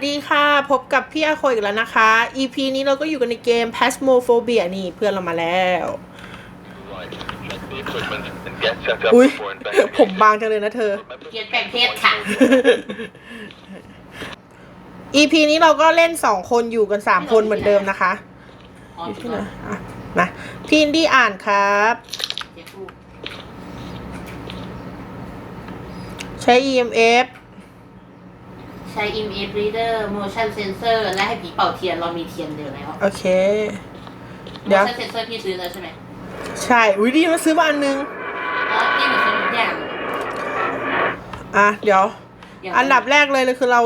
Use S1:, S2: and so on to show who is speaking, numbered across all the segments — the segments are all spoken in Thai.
S1: สวัสดีค่ะ พบกับพี่อาโคอีกแล้วนะคะ EP นี้เราก็อยู่กันในเกม Phasmophobia นี่เพื่อนเรามาแล้วอุ้ยผมบางจังเลยนะเธอ
S2: เกียนแปลงเพศค่ะ
S1: EP นี้เราก็เล่นสองคนอยู่กันสามคนเหมือนเดิมนะคะ
S2: อ๋อ
S1: อยู่
S2: จริ
S1: ที่
S2: ง
S1: ไห
S2: เห
S1: น
S2: รอ
S1: อะมาพี่อินดี้อ่านครับ
S2: เดี๋ยวพูด
S1: ใช้ EMF
S2: ใช้ image reader motion sensor และให้ผีเป่าเทียนเรามีเทียนเดียวแล้ว
S1: โอเค เดี๋ยว
S2: motion sensor พี่ซื้อแล้วใช่ไหม
S1: ใช่ อุ้ยดีมาซื้อมาอันนึง
S2: อ๋อพี่มีซื้อทุกอย่าง
S1: อะ เดี๋ยว
S2: ย่าง
S1: อันดับแรกเลยเลยคือเรา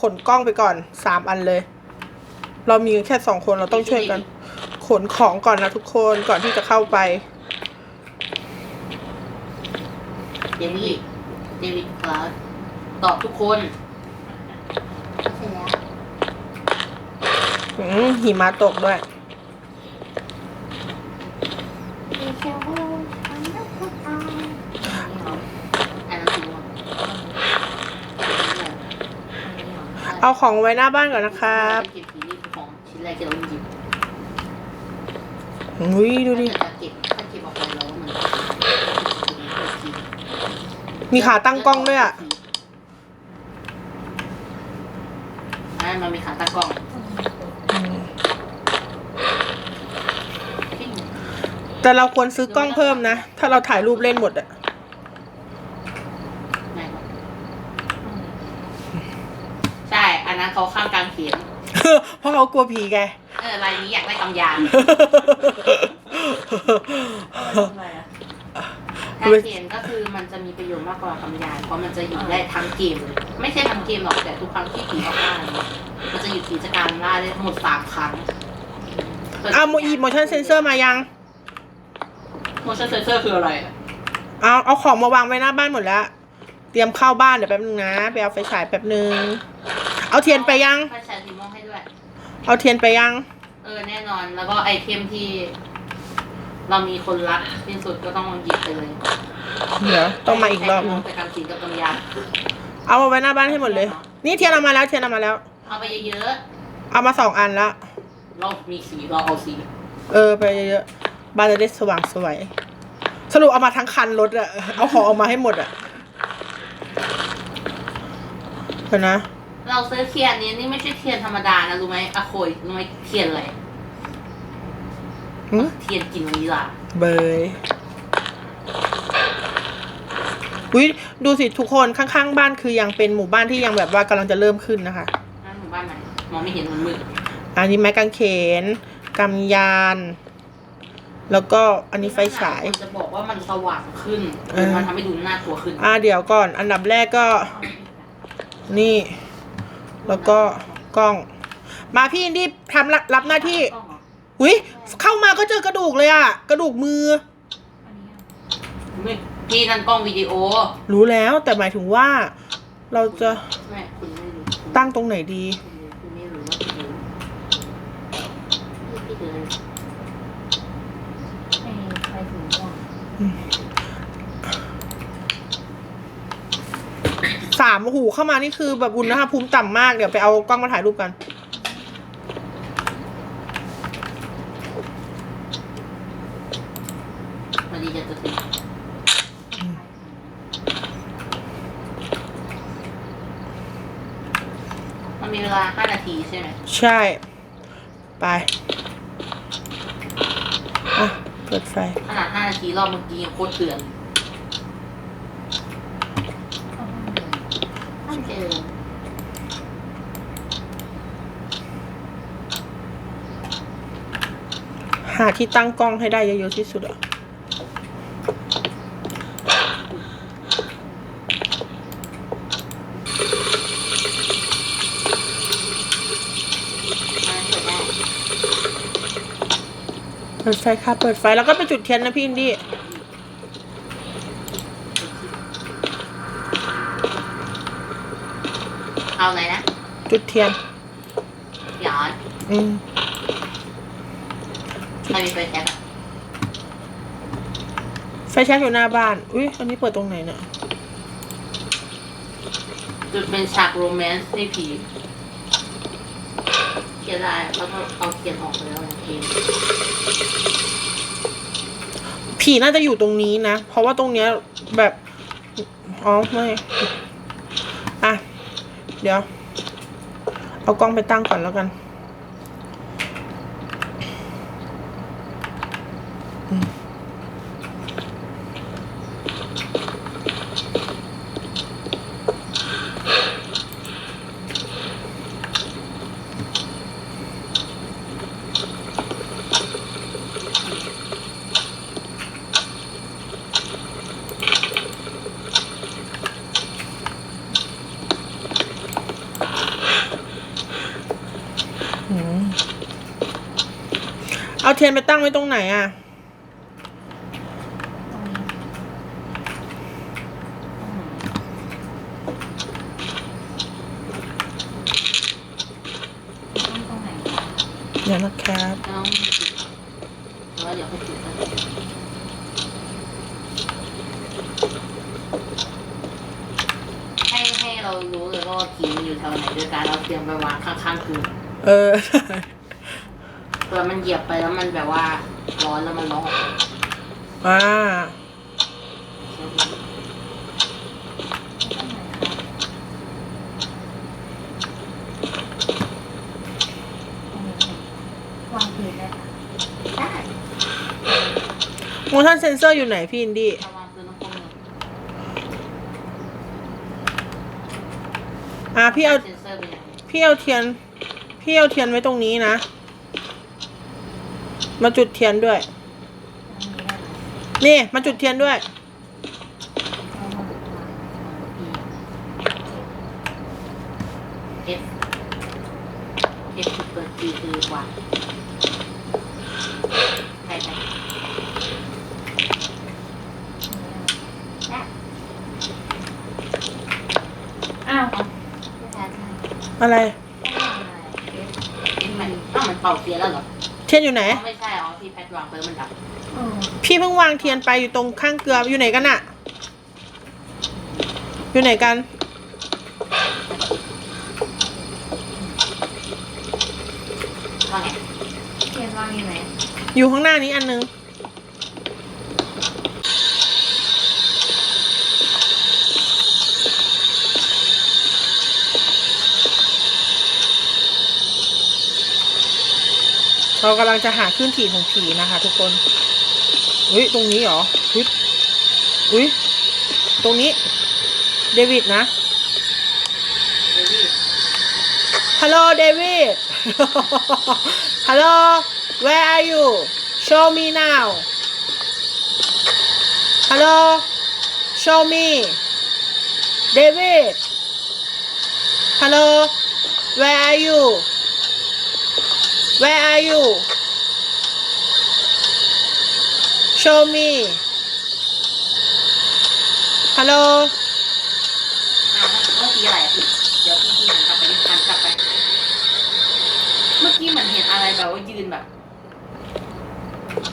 S1: ขนกล้องไปก่อนสามอันเลย เรามีแค่สองคนเราต้องช่วยกัน ขนของก่อนนะทุกคนก่อนที่จะเข้าไป
S2: เดวิดเดวิดครับตอบทุกคน เสร็จแล้ว
S1: อืม หิมะตกด้วยเอาของไว้หน้าบ้านก่อนนะครับ
S2: อุ้ย
S1: ดูดิ
S2: มี
S1: ขาตั้งกล้องด้วยอะ
S2: อ่ามันมีขาตั้งกล้อง
S1: อืม แต่เราควรซื้อกล้องเพิ่มนะ ถ้าเราถ่ายรูปเล่นหมดอะ
S2: ไหนวะใช่ อันนั้นเขาข้างกลางเขียน
S1: เพราะเขากลัวผีไง
S2: เออรายนี้อยากได้กำยานกางเขนก็คือมันจะมีประโยชน์มากกว่ากำยานเพราะมันจะอยู่ได้ทั้งเกมเลยไม่ใช่ทั้งเกมหรอกแต่ทุกครั้งที่ผีออกมาเนี่ยมันจะหยุดกิจการล่าได้ทั้งหมดสามครั้ง
S1: เอาโมอีโมชั่นเซนเซอร์มายัง
S2: โมชั่นเซนเซอร์คืออะไร
S1: เอาเอาของมาวางไว้หน้าบ้านหมดแล้ว เตรียมเข้าบ้านเดี๋ยวแป๊บนึงนะไปเอาไฟฉายแป๊บนึง เอาเทียนไปยัง
S2: ถ้าใช้สีม่วงให้ด้วย
S1: เอาเทียนไปยัง
S2: เออแน่นอนแล้วก็ไอเทมที่ เรามีคนรักที่สุดก็ต้องหยิบไปเลย
S1: เดี๋ยวต้องมาอีกรอบนึง
S2: ไปทำสินกับกำยาน
S1: เอามาไว้หน้าบ้านให้หมดเลย นี่เทียนเอามาแล้วเทียนเอามาแล้ว
S2: เอาไปเยอะ
S1: เอามาสองอันละ
S2: ๆเรามีสีเราเอาสี
S1: เออไปเยอะๆ บ้านจะได้สว่างสวย สรุปเอามาทั้งคันรถอะเอาของเอามาให้หมดอะเดี๋ยวนะ
S2: เราซื้อเทียนนี้นี่ไม่ใช่เทียนธรรมดานะรู้ไหมอะโคยรู้ไหมเทียนอะไร
S1: หึ
S2: เทียนกินวานิลลา
S1: เบยอุ้ยดูสิทุกคนข้างๆบ้านคือยังเป็นหมู่บ้านที่ยังแบบว่ากำลังจะเริ่มขึ้นนะคะ
S2: นั่นหมู่บ้านไหนมองไม่เห็นมันมืด
S1: อันนี้ไม้กางเขนกำยาน แล้วก็อันนี้ไฟฉาย
S2: คนจะบอกว่ามันสว่างขึ้น
S1: เออ
S2: มันทำให้ดูน่ากลัวขึ้น
S1: อ่าเดี๋ยวก่อน อันดับแรกก็ นี่ แล้วก็กล้อง มาพี่อินดี้ทำรับรับหน้าที่
S2: กล้องเหรอ
S1: อุ้ยเข้ามาก็เจอกระดูกเลยอะกระดูกมือ
S2: ไม่พี่นั่นกล้องวิดีโอ
S1: รู้แล้วแต่หมายถึงว่า เราจะ
S2: แม่คุณไม่รู้คุณ
S1: ตั้งตรงไหนดี
S2: คุณไม่รู้ว่าคุณรู้พี่พี่ดูเลย
S1: สามหูเข้ามานี่คือแบบอุณหภูมิต่ำมาก เดี๋ยวไปเอากล้องมาถ่ายรูปกัน
S2: วันนี้จะจะถึงมันมีเวลาห้านาทีใช่ไหม
S1: ใช่ ไปอะ เปิดไฟ
S2: ขนาดห้านาทีรอบเมื่อกี้ยังโคตรเถื่อนเจอ
S1: หาที่ตั้งกล้องให้ได้เยอะๆที่สุดอะ
S2: มาเปิดได้
S1: เปิดไฟค่ะ เปิดไฟแล้วก็ไปจุดเทียนนะพี่อินดี้
S2: เอาไหนนะ
S1: จุดเทียน
S2: ย้อน
S1: อืม
S2: ใครมีไฟแช็กอะ
S1: ไฟแช็กอยู่หน้าบ้าน อุ้ยอันนี้เปิดตรงไหนเนี่ย
S2: จุดเป็นฉากโรแมนต์ให้ผี ได้ แล้วก็เอาเทียนออกไปแล้วเอง
S1: ผีน่าจะอยู่ตรงนี้นะ เพราะว่าตรงเนี้ยแบบ อ๋อไม่ อะ เดี๋ยว เอากล้องไปตั้งก่อนแล้วกัน เทียนไปตั้งไว้ตรงไหนอะ
S3: ตรงไหน
S1: เดี๋ยวนะครับ
S2: แล้วแล้วเดี๋ยวให้จุดกันให้ให้เรารู้เลยว่าผีมันอยู่แถวไหนโดยการเอาเทียนไปวางข้างๆคือ
S1: เออ
S2: เผื่อมันเหยียบไปแล้ว มันแบบว่าร้อนแล้วมันร้องออกมา
S1: อ่า
S3: วางพื้นได้ค่ะ
S2: ได้
S1: motion sensor อยู่ไหนพี่อินดี้
S2: ระวังคือน้ำพุเลย
S1: อะพี่เอา
S2: เซนเซอร์เป็นยังไง
S1: พี่เอาเทียน พี่เอาเทียนไว้ตรงนี้นะ มาจุดเทียนด้วย นี่ มาจุดเทียนด้วย
S2: เอฟเอฟคือเปิดจีคือวางใช่ใช่ได้
S3: อ้าว
S2: ไม่ได้ใช่
S1: อะไร
S2: เอฟมันอ้าวมันเป่าเทียนแล้วเหรอ
S1: เทียนอยู่ไหน
S2: อ๋อไม่ใช่อ๋อที่แพทวางไปแล้วมันดับ
S3: เออ
S1: พี่เพิ่งวางเทียนไปอยู่ตรงข้างเกลืออยู่ไหนกันอะอยู่ไหนกัน
S2: ว่าไง
S3: เทียนวางยังไง
S1: อยู่ข้างหน้านี้อันนึง เรากำลังจะหาขึ้นถี่ของผีนะคะ ทุกคน อุ้ยตรงนี้เหรออุ้ยอุ้ยตรงนี้ เดวิดนะ ฮัลโหล
S2: เดวิ
S1: ด ฮัลโหล where are you show me now ฮัลโหล show me เดวิด ฮัลโหล where are you Where are you Show me Hello
S2: อ้าวเมื่อกี้อะไรอะพี่เดี๋ยวพี่พี่หันกลับไปดิหันกลับไป เมื่อกี้เหมือนเห็นอะไรแบบว่ายืนแบบ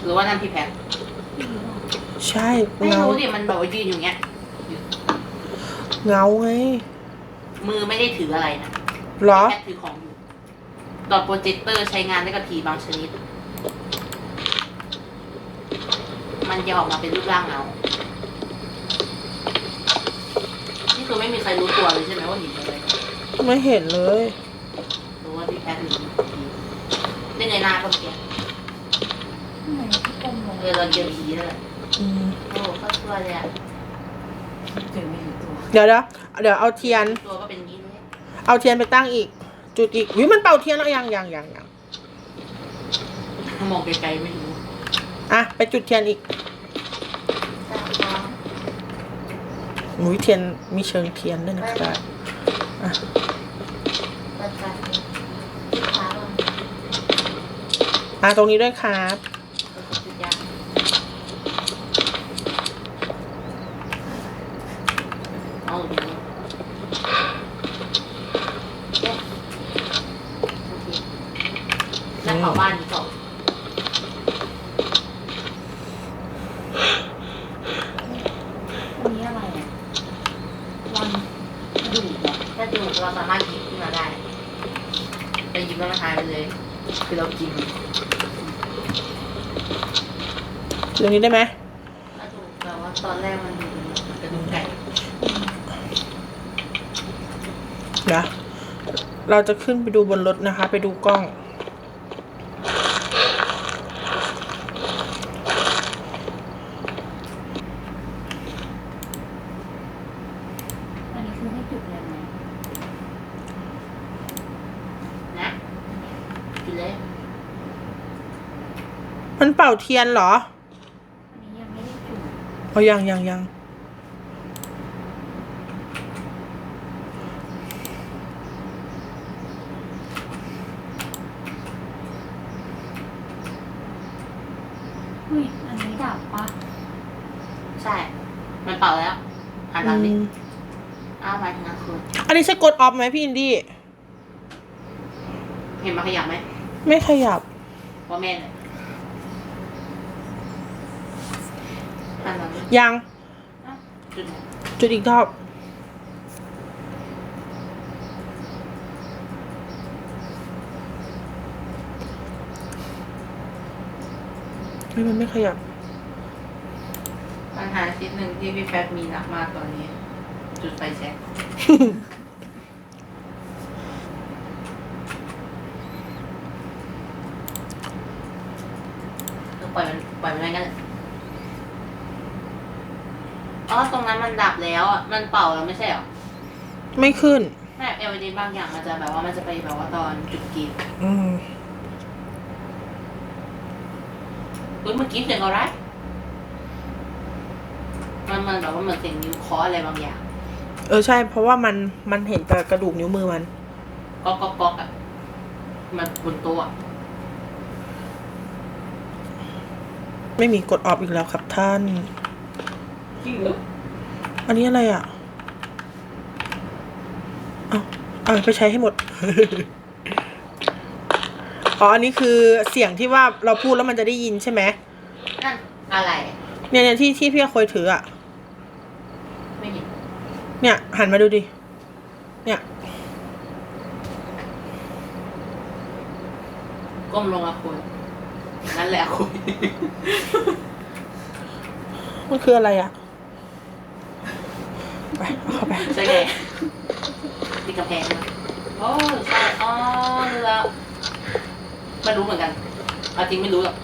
S2: หรือว่านั่นพี่แพท
S1: ใช่
S2: ไม่
S1: เงา
S2: รู้ดิมันแบบว่ายืนอยู่เงี้ย
S1: เงาไง
S2: มือไม่ได้ถืออะไรนะ
S1: เหรอ
S2: แค่ถือของอยู่ ดอทโปรเจคเตอร์ใช้งานได้กับผีบางชนิด มันจะออกมาเป็นรูปร่างเงานี่คือไม่มีใครรู้ตัวเลยใช่ไหมว่าเห็นอะไร
S1: ไม่เห็นเลย
S2: หรือว่าพี่แพทย์หรือได้ไงหน้าก็เพี้ยน
S3: ทำไมพี่กลมลง
S2: เออเราเจอผีนั่นแหละ
S1: อืม
S2: โอ้ก็ช่วยเลยอะ
S3: เจอไม่รู้ตัว
S1: เดี๋ยวเดี๋ยวเดี๋ยวเอาเทียน
S2: ตัวก็เป็นอย่างนี้เลย
S1: เอาเทียนไปตั้งอีก จุดอีกวิมันเป่าเทียนแล้วยังยังยังยัง
S2: มองไกลๆไม่รู้
S1: อะไปจุดเทียนอีกหุยเทียนมีเชิงเทียนด้วยนะครับอะอะตรงนี้ด้วยครับ
S2: เอาดีนี้แล้ว เผาบ้านนี้ก่อน
S3: อันนี้อะไรอะวันดูดเหรอ
S2: ถ้าดูเราสามารถหยิบขึ้นมาได้ไปหยิบแล้วมาทานไปเลย คือเรากิน
S1: ตรงนี้ได้ไหม
S2: กระดูกแต่ว่าตอนแรกมันกระดูกไก่
S1: เดี๋ยวเราจะขึ้นไปดูบนรถนะคะ ไปดูกล้อง
S3: อันนี้คือให้จุดเลยไหม
S2: นะกินเลย
S1: มันเป่าเทียนเหรอ
S3: อันนี้ยังไม่ได้จุด
S1: เอายังยังยัง
S3: อุ้ยอันนี้ดับปะ
S2: ใช่ มันเป่าแล้วหันหลังดิ
S1: อืม
S2: อ้าวมาถึงนะคือ
S1: อันนี้ใช่กดออฟไหมพี่อินดี้
S2: เห็นมาขยับไหม
S1: ไม่ขยับ
S2: เพราะแม่เลย หันหลังดิ
S1: ยัง
S2: อ้าวจุดไหน
S1: จุดอีกรอบเฮ้ยมันไม่ขยับ
S2: ปัญหาชิ้นหนึ่งที่พี่แฟบมีหนักมากตอนนี้ จุดไฟแช็กคือปล่อยมันปล่อยมันไว้งั้นแหละอ๋อตรงนั้น มันดับแล้วอะมันเป่าแล้วไม่ใช่เหรอ
S1: ไม่ขึ้น
S2: แม่ LED บางอย่างมันจะแบบว่ามันจะไปแบบว่าตอนจุดกรีด
S1: อืม
S2: เฮ้ยเมื่อกี้เสียงอะไรมันมันแบบว่าเหมือนเสียงนิ้วเคาะอะไรบางอย่าง
S1: เออใช่ เพราะว่ามันมันเห็นแต่กระดูกนิ้วมือมัน
S2: ก๊อกก๊อกก๊อกอะมันบนโต๊ะอะ
S1: ไม่มีกดออฟอีกแล้วครับท่าน
S2: จริงเหรอ
S1: อันนี้อะไรอะ เอาเอาไปใช้ให้หมด อ๋อ อันนี้คือเสียงที่ว่าเราพูดแล้วมันจะได้ยินใช่ไหม
S2: นั่นอะไร
S1: เนี่ยเนี่ยที่ที่พี่เคยถืออะ
S2: ไม่เห็น
S1: เนี่ย หันมาดูดิ เนี่ย
S2: ก้มลงอะคุณนั่นแหละคุณ
S1: มันคืออะไรอะ ไปเอาเข้าไป
S2: ใช่ไงติดกำแพงมาโอ้ใช่อ๋อรู้แล้วไม่รู้เหมือนกันเอาจริงไม่รู้หรอก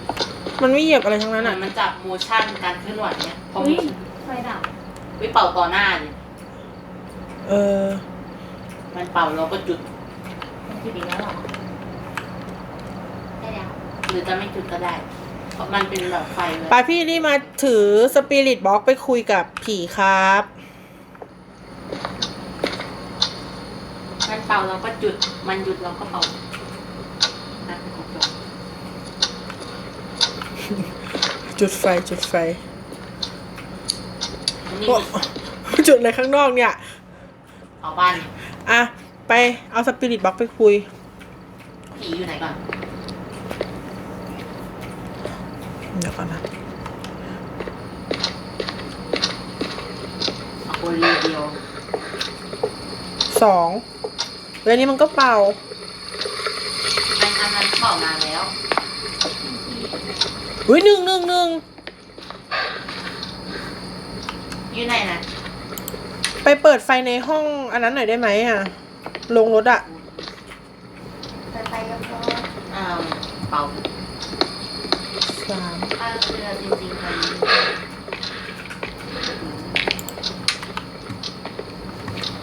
S1: มันไม่เหยียบอะไรทั้งนั้น
S2: มั
S1: อะ
S2: นมันจับโมชั่นการเคลื่อนไหวเนี่ยพอ
S3: อุ้
S2: มี
S3: ยไฟดับ
S2: วิเป่าต่อหน้าเนี่ย
S1: เออ
S2: มันเป่าเราก็จุด
S3: มันจุดอีกแล้วเหรอ
S2: ได้แล้วหรือจะไม่จุดก็ได้ เพราะมันเป็นแบบไฟเลย
S1: ไปพี่นี่มาถือสปิริตบ็อกไปคุยกับผีครับ
S2: มัน เป่าเราก็จุด มันหยุดเราก็เป่าอะของจบ
S1: จุดไฟจุดไฟ
S2: อันนี่
S1: โอ้จุดอะไรข้างนอกเนี่ย
S2: เอาบ้านเนี่ย
S1: อะ ไปเอาสปิริตบ็อกไปคุย
S2: ผีอยู่ไหนก่อน
S1: เดี๋ยวก่อนนะ
S2: เอาโคลีเดียว
S1: สอง แล้วนี้มันก็เป่า
S2: อันอันนั้นเป่านานแล้ว
S1: อุ้ยหนึ่งหนึ่งหนึ่ง
S2: อยู่ไหนนะ
S1: ไปเปิดไฟในห้องอันนั้นหน่อยได้ไหมอะลงรถอะ
S2: ไปไปแล้วก็อ่าเป่า
S1: สาม
S2: ถ้าเรือจริงๆมัน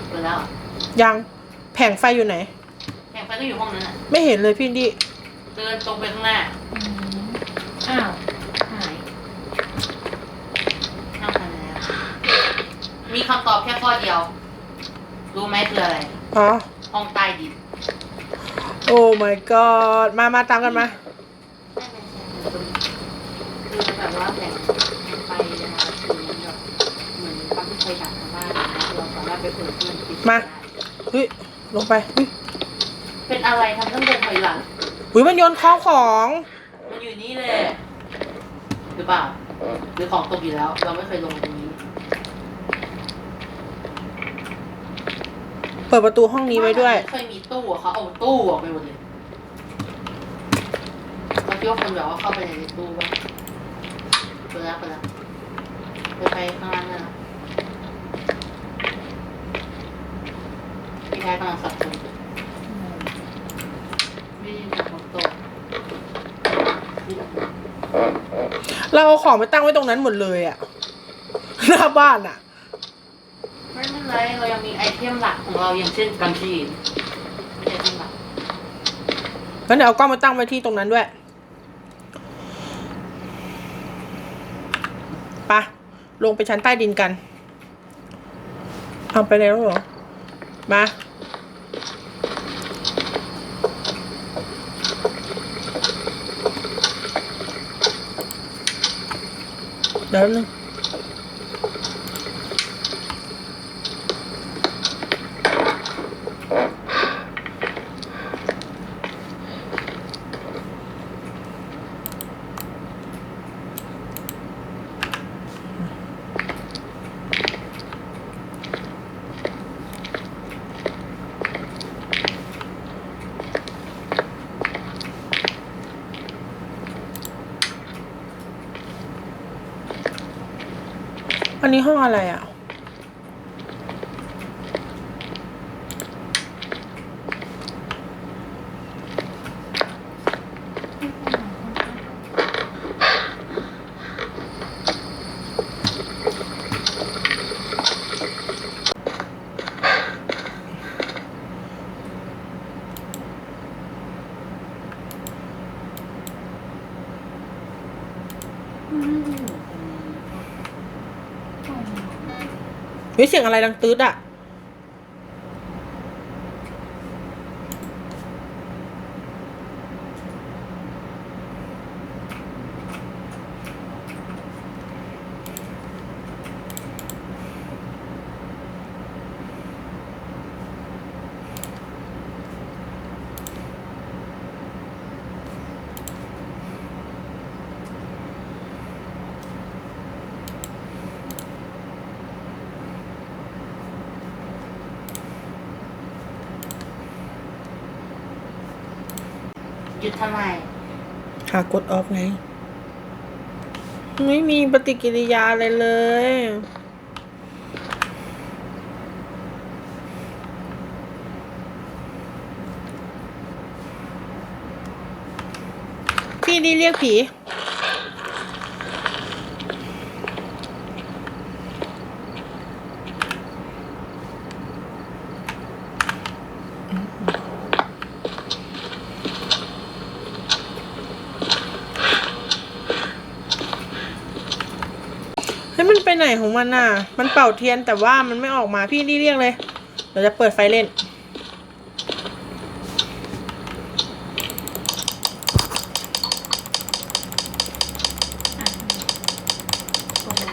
S2: เปิดแล้ว
S1: ยัง แผงไฟอยู่ไหน
S2: แข่งไฟก็อยู่ห้องนั้นอะ
S1: ไม่เห็นเลยพี่อินดี้
S2: เดินตรงไปข้างหน้า
S3: อืมอ้าวหาย
S2: นั่งทันแล้วมีคำตอบแค่ข้อเดียว รู้ไหมคืออะไร
S1: อ๋อ
S2: ห้องใต้ดิน
S1: โอ้ my god มามาตามกันมา
S2: คือแบบว่าแบ่งไปนะคะคือแบบเหมือนความที่เคยดักทางบ้านนะเราสามารถไปเปิดเพื่อนปิด
S1: มา เฮ้ย ลงไปเฮ้ย
S2: เป็นอะไรทำต้องเดินถอยหลัง
S1: อุ้ยมันโยนข้าวของ
S2: มันอยู่นี่เลยหรือเปล่าหรือของตกอยู่แล้ว เราไม่เคยลงตรงนี้
S1: เปิดประตูห้องนี้ไว้ด้วย
S2: เคยมีตู้อะเขาเอาตู้ออกไปหมดเลยพี่ว่าคนแบบว่าเข้าไปในตู้ว่าเปิดแล้วเปิดแล้วเปิดไปข้างล่างเลยนะ พี่ชายกำลังสับสนไม่ได้ยินจากของโต๊ะ
S1: เราเอาของไปตั้งไว้ตรงนั้นหมดเลยอะหน้าบ้านอะ
S2: ไม่เป็นไรเรายังมีไอเทมหลักของเราอย่างเช่นกันชีนไอเทมหลัก
S1: งั้นเดี๋ยวเอากล้องมาตั้งไว้ที่ตรงนั้นด้วยไปะลงไปชั้นใต้ดินกัน เอาไปแล้วเหรอ มา เอันนี้ห้องอะไรอะ เฮ้ยเสียงอะไรดังตืดอะ
S2: หยุดทำไม
S1: หากดออฟไง ไม่มีปฏิกิริยาอะไรเลย พี่นี่เรียกผี เฮ้ยมันไปไหนของ มันน่ะ มันเป่าเทียนแต่ว่ามันไม่ออกมาพี่นี่เรียกเลย เดี๋ยวจะเปิดไฟเล่น
S3: ตัวอะไร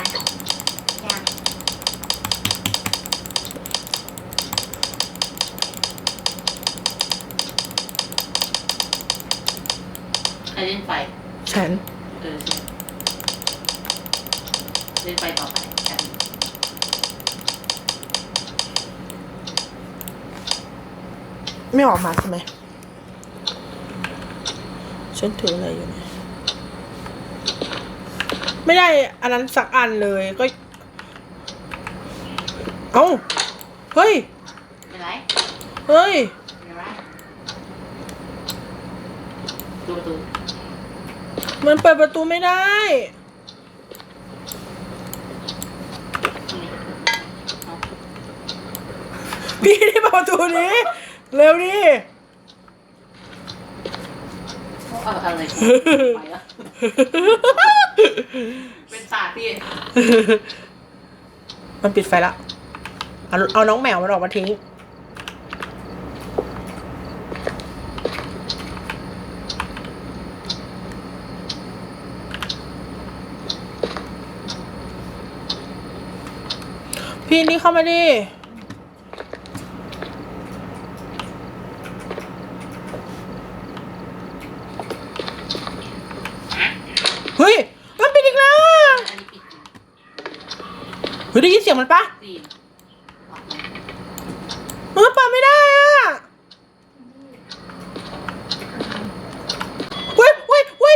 S3: ยาก
S2: ใครเล่นไฟ
S1: ฉัน
S2: เออใช่เล่นไฟต่อไปกัน
S1: ไม่ออกมาใช่ไหมฉันถืออะไรอยู่เนี่ยไม่ได้อันนั้นสักอันเลยก็ เอ้า เฮ้ย
S2: เป็นไร
S1: เฮ้ย
S2: เป็นไรดูประตู
S1: มันเปิดประตูไม่ได้
S2: ตรงนี้เอา
S1: พี่ที่เปิดประตูนี้ เร็วดิ
S2: เอาอะไรไปแล้วเป็นศาสตร์พี่
S1: มันปิดไฟละเอาเอาน้องแมวมันออกมาทิ้ง พี่นี่เข้ามาดิ เฮ้ย มันปิดอีกแล้ว
S2: อันนี้ปิด
S1: เฮ้ย ได้ยินเสียงมันปะ
S2: ตีนออกมา
S1: มันเปิดไม่ได้อะเว้ยเว้ยเว้ย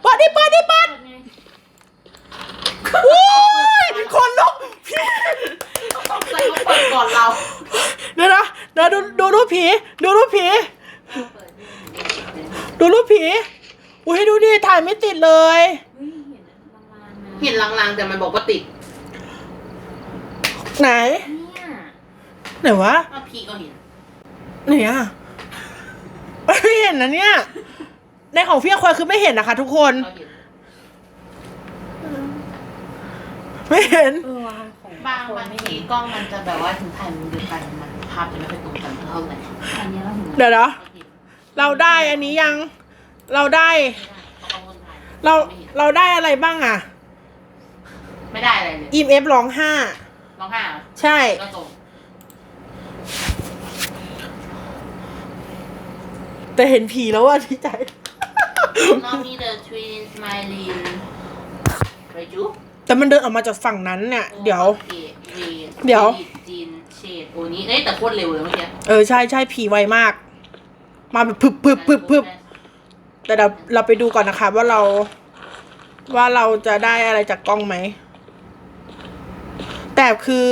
S1: เปิดดิเปิดดิเปิด
S3: เปิดไง
S1: อุ้ยคนลุกพี่
S2: ต้องใส่เขาเปิดก่อนเรา
S1: เดี๋ยวนะเดี๋ยวดูดูรูปผี ดูรูปผี
S2: เปิด
S1: ดูรูปผี อุ้ยดูดิถ่ายไม่ติดเลย
S3: เฮ้ยเห็นประมาณนะ
S2: เห็นลางๆแต่มันบอกว่าติด
S1: ไหน
S3: เนี่ย
S1: ไหนวะ
S2: ว่าพี่ก็เห็น
S1: ไหนอะไม่เห็นนะเนี่ย ใน ของพี่ควายคือไม่เห็นนะคะ ทุกคน
S2: ก็เห็น
S1: ไม่เห็น
S3: เออวางของ
S2: บางบางทีกล้องมันจะแบบว่าถึงถ่ายมุมเดียวกันมันภาพจะไม่ค่อยตรงกันเท่าไหร่
S3: อันนี้เราเห็น
S1: เดี๋ยวนะ
S2: ก็เห็น
S1: เราได้อันนี้ยัง เราได้
S2: ไม่ได้เขากังวลถ่าย
S1: เรา
S2: ไม่เห็น
S1: เราได้อะไรบ้างอะ
S2: ไม่ได้อะไรเลย
S1: EMF ร้องห้า
S2: ร้องไห้เหรอ
S1: ใช่
S2: ก็ตรง
S1: แต่เห็นผีแล้วอะดีใจ
S2: น้องมี the twin smiling ไปจุ๊บ
S1: แต่มันเดินออกมาจากฝั่งนั้นเนี่ยเดี๋ยว
S2: เอเว
S1: เดี๋ยว
S2: จีนเชดโอนี้เอ้ยแต่โคตรเร็วเลยเมื่อกี้
S1: เออใช่ใช่ผีไวมาก มาแบบพึบพึบพึบพึบแต่เดี๋ยวเราไปดูก่อนนะคะว่าเรา ว่าเราจะได้อะไรจากกล้องไหม แต่คือ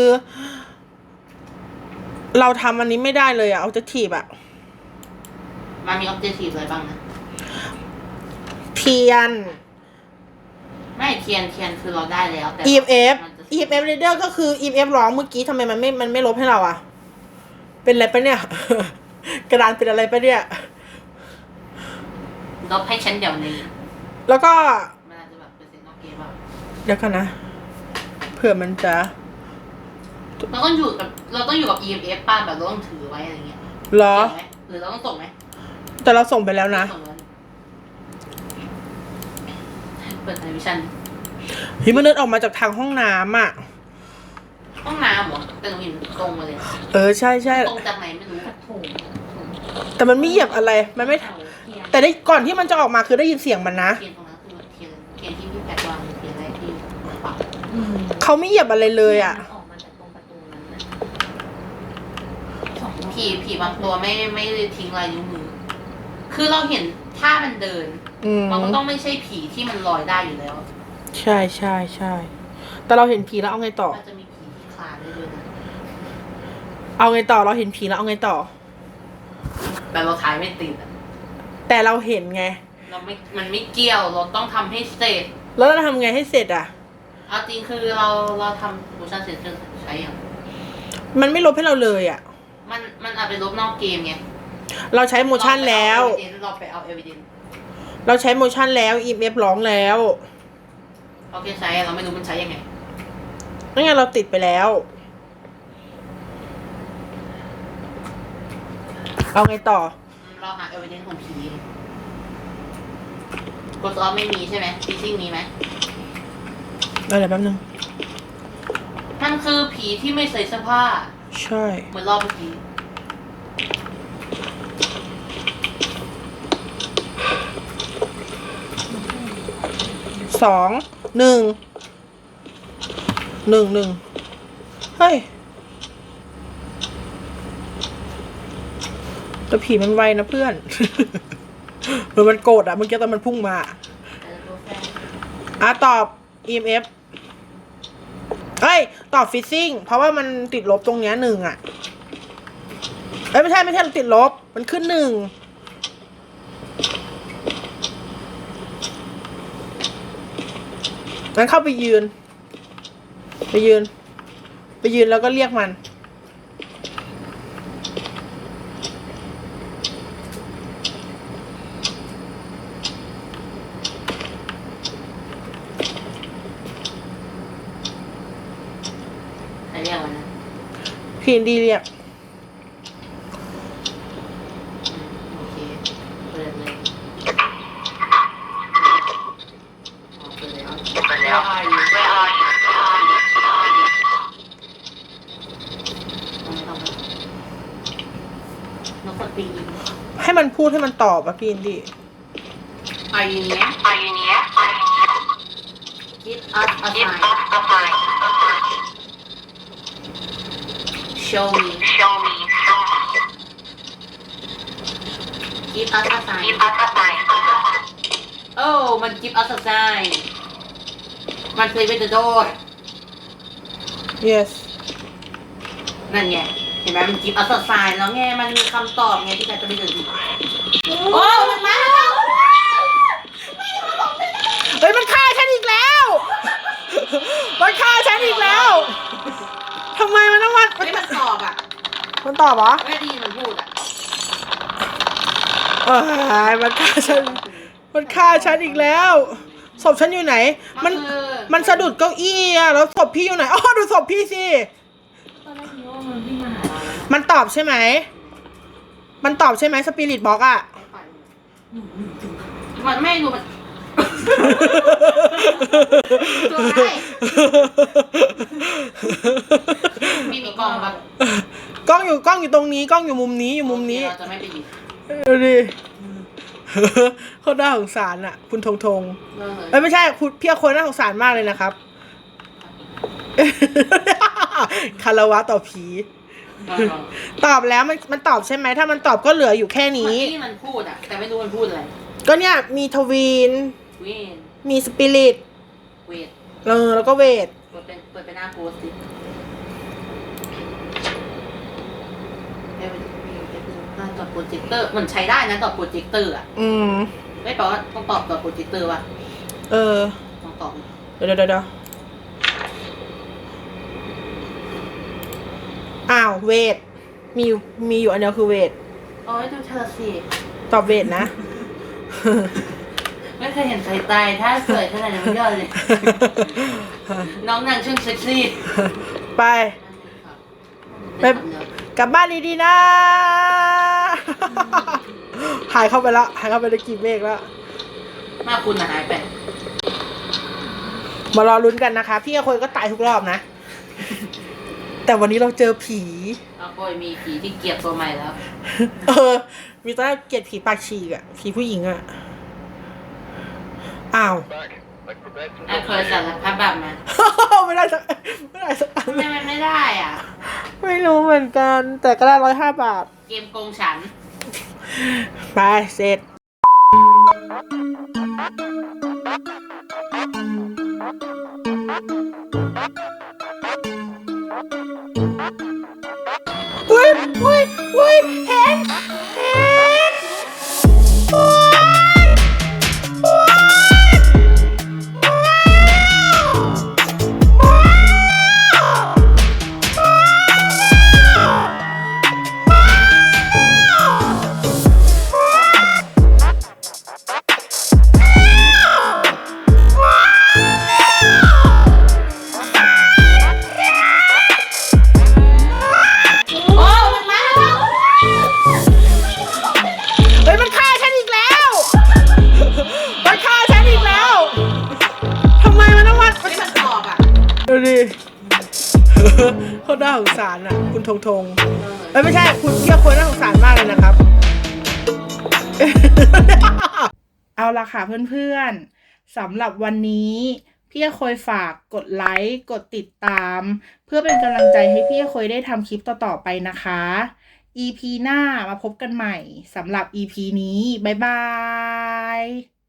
S1: เราทำอันนี้ไม่ได้เลยอะเอาจะถีบอะ
S2: มันมี objective อะไรบ้างนะ
S1: เทียน
S2: ไม่เทียนเทียนคือเราได้แล้วแต่
S1: EMF
S2: มันจะ
S1: EMF reader ก็คือ EMF ร้องเมื่อกี้ทำไมมันไม่ มันไม่ลบให้เราอะเป็นอะไรปะเนี่ย กระดานเป็นอะไรปะเนี่ย
S2: ลบให้ฉันเดี๋ยวนี้
S1: แล้วก็
S2: มันอาจจะแบบเปอร์เซ็นต์นอกเกมแบบ
S1: เดี๋ยวกันนะ เผื่อมันจะ
S2: เราต้องอยู่กับเราต้องอยู่กับ EMF ป้าแบบเราต้องถือไว้อะไรเงี้ย
S1: เหรอ
S2: เกี่ยวไหมหรือเราต้องส่งไหม
S1: แต่เราส่งไปแล้วนะ
S2: ส่งแล้ว เปิด television
S1: เฮ้ยมันเดินออกมาจากทางห้องน้ำอะ
S2: ห้องน้ำเหรอแต่หนูเห็นตรงมาเลย
S1: เออใช่ใช่
S2: ตรงจากไหนไม่รู้
S3: โถูก
S1: แต่มันไม่เหยียบอะไรมันไม่
S3: เทียน
S1: แต่ได้ก่อนที่มันจะออกมาคือได้ยินเสียงมันนะ
S2: เทียนตรงนั้นคือเทียนเทียนที่พี่แพทวางหรือเทียนอะไรที่ปัก
S3: อืม
S1: เขาไม่เหยียบอะไรเลยอะ
S3: มันออกมาจากตรงประตูนั้นนะสอง
S2: ผีผีบางตัวไม่ไม่ได้ทิ้งลายนิ้วมือ คือเราเห็นถ้ามันเดิน
S1: อืม
S2: มันก็ต้องไม่ใช่ผีที่มันลอยได้อยู่แล้ว
S1: ใช่ใช่ใช่แต่เราเห็นผีแล้วเอาไงต่อ
S2: มันจะมีผีที่คลานได้ด้วยนะ
S1: เอาไงต่อเราเห็นผีแล้วเอาไงต่อ
S2: แต่เราถ่ายไม่ติดอะ
S1: แต่เราเห็นไง
S2: เราไม่มันไม่เกี่ยวเราต้องทำให้เสร็จ
S1: แล้วเราทำไงให้เสร็จอะ
S2: เอาจริงคือเราเราทำ motion sensor ใช้อย่าง
S1: มันไม่ลบให้เราเลยอะ
S2: มันมันเอาไปลบนอกเกมไง
S1: เราใช้โมชั่นแล้ว
S2: เราไปเอา evidence
S1: เรา ใช้โมชั่นแล้ว EMF ร้องแล้ว
S2: เราแค่ใช้อะเราไม่รู้มันใช้ยังไง
S1: นั่นไงเราติดไปแล้ว เอาไงต่อ
S2: เราหา evidence ของผีกดออฟไม่มีใช่ไหมฟิซซิ่งมีไหม
S1: อะไรแป๊บนึง
S2: มันคือผีที่ไม่ใส่เสื้อผ้า
S1: ใช่
S2: เหมือนรอบเมื่อกี้
S1: สองหนึ่งหนึ่งหนึ่งเฮ้ยแต่ผีมันไวนะเพื่อนเหมือนมันโกรธอะเมื่อกี้ตอนมันพุ่งมาอะตอบ EMF เอ้ย ตอบฟิซซิ่งเพราะว่ามันติดลบตรงเนี้ยหนึ่งอะเอ้ย ไม่ใช่ ไม่ใช่ติดลบ มันขึ้นหนึ่ง งั้นเข้าไปยืน ไปยืน ไปยืนแล้วก็เรียกมัน
S2: ใครเรียกมันนะ
S1: พี่อินดีเรียก
S2: โอเค เปิดเลยอ๋อเปิดแล้วเปิดแล้ว Where are you Where are you Where are you Where are you ไม่ต้องนกกระตีน
S1: ให้ มันพูดให้มันตอบอะพี่อินดี
S2: Are you near Are you near Give us a sign Show me Show me Give us a sign เอโอ้มันกิฟต์อัลไซน์มันเคยเป็นโดด
S1: yes
S2: นั่นไง เห็นไหมมันกิฟต์อัลไซน์แล้วไง มันมีคำตอบไงที่การจะไม่เดินผิด โอ้มันมาแล้ว
S1: เฮ้ยมันฆ่าฉันอีกแล้ว มันฆ่าฉันอีกแล้วทำไมมันต้องมา
S2: ไม่มันตอบอะ
S1: มันตอบเหรอ
S2: ไม่ได้ยินมันพูดอะ
S1: เอ้ยมันฆ่าฉัน มันฆ่าฉันอีกแล้วศพฉันอยู่ไหน มัน
S2: คือ
S1: มันสะดุดเก้าอี้อะแล้วศพพี่อยู่ไหนอ๋อดูศพพี่สิ
S3: ตอนแรกคิดว่ามันวิ่งมาหาเราแล้ว
S1: มันตอบใช่ไหม มันตอบใช่ไหมสปิริตบอกอะ
S2: มันไม่รู้มันตัวอะไรมีมีกล้องปะ
S1: กล้องอยู่กล้องอยู่ตรงนี้กล้องอยู่มุมนี้อยู่มุมนี้
S2: เราจะไม่ไปหยิบ
S1: ดูดิเขาน่าสงสารอะ คุณทงทง
S2: เออ
S1: เอ้ยไม่ใช่คุณพี่คนน่าสงสารมากเลยนะครับคารวะต่อผี
S2: เออ
S1: ตอบแล้วมันมันตอบใช่ไหมถ้ามันตอบก็เหลืออยู่แค่
S2: เมื่อ
S1: นี้
S2: กี้มันพูดอะแต่ไม่รู้มันพูดอะไร
S1: ก็เนี่ยมีทวีน
S2: เวน
S1: มีสปิริต
S2: เวท
S1: เออแล้วก็เวท
S2: เปิดเป็นเปิดเป็นหน้าโพสต์สิเอ้ยมันมีหน้าต่อโปรเจคเตอร์มันใช้ได้นะต่อโปรเจคเตอร์อะ
S1: อืม
S2: ไม่แปลว่าต้องตอบต่อโปรเจคเตอร์ว่ะ
S1: เออ
S2: ต้องตอบ
S1: เดี๋ยวเดี๋ยวเดี๋ยว อ้าวเวท มีอยู่มีอยู่อันเดียวคือเวท
S2: โอ้ยดูเธอสิ
S1: ตอบเวทนะ
S2: ไม่เคยเห็นใครตายถ้าสวยขนาดนี้ไม่ยอดเลย น้องนางช่างเซ็กซี่
S1: ไป ไป กลับบ้านดีๆนะ หายเข้าไปแล้วหายเข้าไปในกลีบเมฆแล้ว
S2: มาคุณน่ะหายไป
S1: มารอลุ้นกันนะคะ พี่กับคนก็ตายทุกรอบนะ แต่วันนี้เราเจอผี
S2: เอาโอยมีผีที่เกลียดตัวใหม่แล้ว
S1: เออ มีตอนแรกเกลียดผีปากฉีกอะผีผู้หญิงอะอ้าว
S2: ไอ้เคยสารพัดแบบมา
S1: ไม่ได้สักไม่ได้สักอัน
S2: ทำไมมันไม่ได้อะ
S1: ไม่รู้เหมือนกัน แต่ก็ได้ร้อยห้าบาท
S2: เกมโกงฉัน
S1: ไปเสร็จอุ้ย อุ้ยอุ้ยเค่ะเพื่อนๆสำหรับวันนี้พี่คอยฝากกดไลค์กดติดตาม เพื่อเป็นกำลังใจให้พี่คอยได้ทำคลิปต่อๆไปนะคะ EP หน้ามาพบกันใหม่สำหรับ EP นี้ บ๊ายบาย